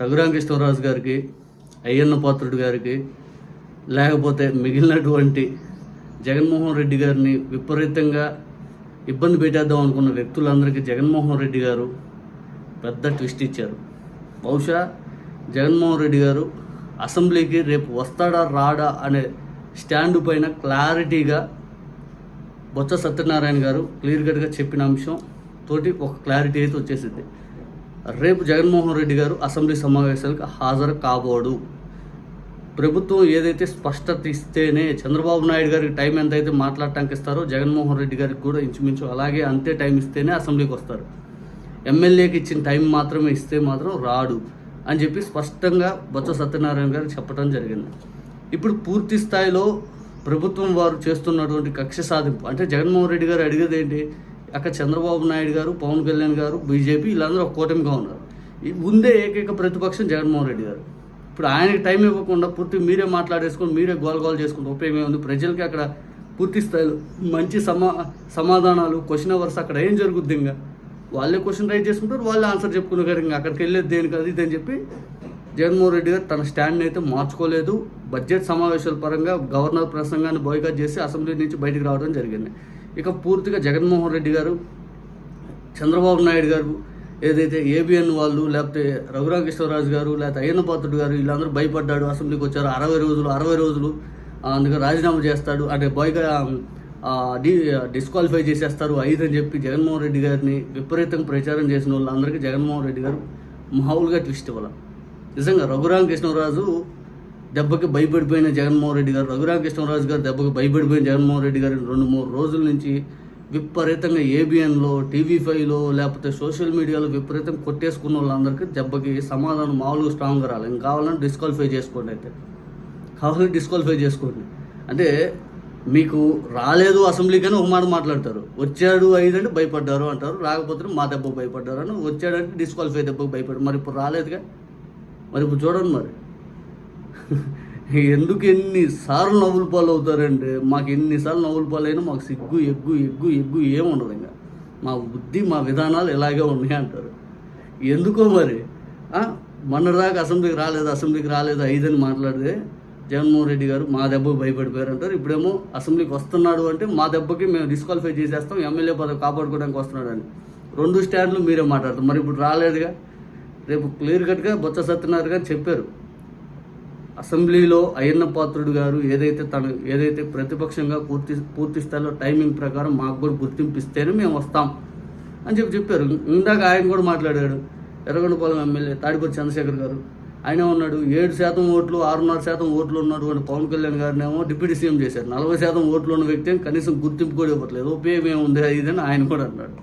రఘురామకృష్ణరాజు గారికి అయ్యన్న పాత్రుడు గారికి లేకపోతే మిగిలినటువంటి జగన్మోహన్ రెడ్డి గారిని విపరీతంగా ఇబ్బంది పెట్టేద్దాం అనుకున్న వ్యక్తులందరికీ జగన్మోహన్ రెడ్డి గారు పెద్ద ట్విస్ట్ ఇచ్చారు. బహుశా జగన్మోహన్ రెడ్డి గారు అసెంబ్లీకి రేపు వస్తాడా రాడా అనే స్టాండ్ పైన క్లారిటీగా బొత్స సత్యనారాయణ గారు క్లియర్ కట్గా చెప్పిన అంశం తోటి ఒక క్లారిటీ అయితే వచ్చేసింది. రేపు జగన్మోహన్ రెడ్డి గారు అసెంబ్లీ సమావేశాలకు హాజరు కాబోడు. ప్రభుత్వం ఏదైతే స్పష్టత ఇస్తేనే చంద్రబాబు నాయుడు గారికి టైం ఎంత అయితే మాట్లాడటానికి ఇస్తారో జగన్మోహన్ రెడ్డి గారికి కూడా ఇంచుమించు అలాగే అంతే టైం ఇస్తేనే అసెంబ్లీకి వస్తారు. ఎమ్మెల్యేకి ఇచ్చిన టైం మాత్రమే ఇస్తే మాత్రం రాడు అని చెప్పి స్పష్టంగా బొత్స సత్యనారాయణ గారు చెప్పడం జరిగింది. ఇప్పుడు పూర్తి స్థాయిలో ప్రభుత్వం వారు చేస్తున్నటువంటి కక్ష సాధింపు అంటే జగన్మోహన్ రెడ్డి గారు అడిగేది ఏంటి? అక్కడ చంద్రబాబు నాయుడు గారు పవన్ కళ్యాణ్ గారు బీజేపీ వీళ్ళందరూ ఒక కూటమిగా ఉన్నారు. ఈ ఉందే ఏకైక ప్రతిపక్షం జగన్మోహన్ రెడ్డి గారు. ఇప్పుడు ఆయనకి టైం ఇవ్వకుండా పూర్తి మీరే మాట్లాడేసుకొని మీరే గోల్ గోల్ చేసుకుంటే ఉపయోగం ఉంది ప్రజలకి అక్కడ పూర్తి స్థాయిలో మంచి సమా సమాధానాలు క్వశ్చన్ అవర్స్ అక్కడ ఏం జరుగుద్ది ఇంకా? వాళ్ళే క్వశ్చన్ రైట్ చేసుకుంటారు వాళ్ళే ఆన్సర్ చెప్పుకున్నారు ఇంకా అక్కడికి వెళ్ళేది దేనికి? అది ఇది అని చెప్పి జగన్మోహన్ రెడ్డి గారు తన స్టాండ్ని అయితే మార్చుకోలేదు. బడ్జెట్ సమావేశాల పరంగా గవర్నర్ ప్రసంగాన్ని బాయ్కాట్ చేసి అసెంబ్లీ నుంచి బయటకు రావడం జరిగింది. ఇక పూర్తిగా జగన్మోహన్ రెడ్డి గారు చంద్రబాబు నాయుడు గారు ఏదైతే ఏబిఎన్ వాళ్ళు లేకపోతే రఘురామకృష్ణరాజు గారు లేకపోతే అయ్యన్న పాత్రుడు గారు వీళ్ళందరూ భయపడ్డాడు అసెంబ్లీకి వచ్చారు అరవై రోజులు అరవై రోజులు అందుకే రాజీనామా చేస్తాడు అంటే బాయ్గా డి డిస్క్వాలిఫై చేసేస్తారు ఐదు అని చెప్పి జగన్మోహన్ రెడ్డి గారిని విపరీతంగా ప్రచారం చేసిన వాళ్ళందరికీ జగన్మోహన్ రెడ్డి గారు మామూలుగా ట్విస్ట్ ఇవ్వాలి. నిజంగా రఘురామకృష్ణరాజు దెబ్బకి భయపడిపోయిన జగన్మోహన్ రెడ్డి గారు రఘురామకృష్ణరాజు గారు దెబ్బకి భయపడిపోయిన జగన్మోహన్ రెడ్డి గారు రెండు మూడు రోజుల నుంచి విపరీతంగా ఏబిఎన్లో టీవీ ఫైవ్లో లేకపోతే సోషల్ మీడియాలో విపరీతంగా కొట్టేసుకున్న వాళ్ళందరికీ దెబ్బకి సమాధానం మామూలుగా స్ట్రాంగ్గా రాలి ఇంకా కావాలంటే డిస్క్వాలిఫై చేసుకోండి అయితే. కావాలంటే డిస్క్వాలిఫై చేసుకోండి. అంటే మీకు రాలేదు అసెంబ్లీకి అని ఒక మాట మాట్లాడతారు. వచ్చాడు అయిందంటే భయపడ్డారు అంటారు. రాకపోతే మా దెబ్బకు భయపడ్డారు అని వచ్చాడంటే డిస్క్వాలిఫై దెబ్బకు భయపడ్డారు. మరి ఇప్పుడు రాలేదుగా? మరి ఇప్పుడు చూడండి మరి. ఎందుకు ఎన్నిసార్లు నవ్వుల పాలు అవుతారంటే మాకు ఎన్నిసార్లు నవ్వుల పాలైనా మాకు సిగ్గు ఎగ్గు ఎగ్గు ఎగ్గు ఏముండదు ఇంకా. మా బుద్ధి మా విధానాలు ఇలాగే ఉన్నాయి అంటారు. ఎందుకో మరి? ఆ, మొన్నటిదాకా అసెంబ్లీకి రాలేదు అసెంబ్లీకి రాలేదు ఐదని మాట్లాడితే జగన్మోహన్ రెడ్డి గారు మా దెబ్బకు భయపడిపోయారు అంటారు. ఇప్పుడేమో అసెంబ్లీకి వస్తున్నాడు అంటే మా దెబ్బకి మేము డిస్క్వాలిఫై చేసేస్తాం ఎమ్మెల్యే పదవి కాపాడుకోవడానికి వస్తున్నాడు అని రెండు స్టాండ్లు మీరే మాట్లాడతారు. మరి ఇప్పుడు రాలేదుగా. రేపు క్లియర్ కట్గా బొత్స సత్యనారాయణ గారు చెప్పారు. అసెంబ్లీలో అయ్యన్న పాత్రుడు గారు ఏదైతే తను ఏదైతే ప్రతిపక్షంగా పూర్తి పూర్తి స్థాయిలో టైమింగ్ ప్రకారం మాకు కూడా గుర్తింపు ఇస్తేనే మేము వస్తాం అని చెప్పి చెప్పారు. ఇందాక ఆయన కూడా మాట్లాడాడు. ఎర్రగొండపాలెం ఎమ్మెల్యే తాడిపతి చంద్రశేఖర్ గారు. ఆయన ఉన్నాడు. ఏడు శాతం ఓట్లు ఆరున్నర శాతం ఓట్లు ఉన్నటువంటి పవన్ కళ్యాణ్ గారిని ఏమో డిప్యూటీ సీఎం చేశారు. నలభై శాతం ఓట్లు ఉన్న వ్యక్తి కనీసం గుర్తింపు కూడా ఇవ్వట్లేదు. ఉపయోగం ఏముంది? ఇది అని ఆయన కూడా అన్నాడు.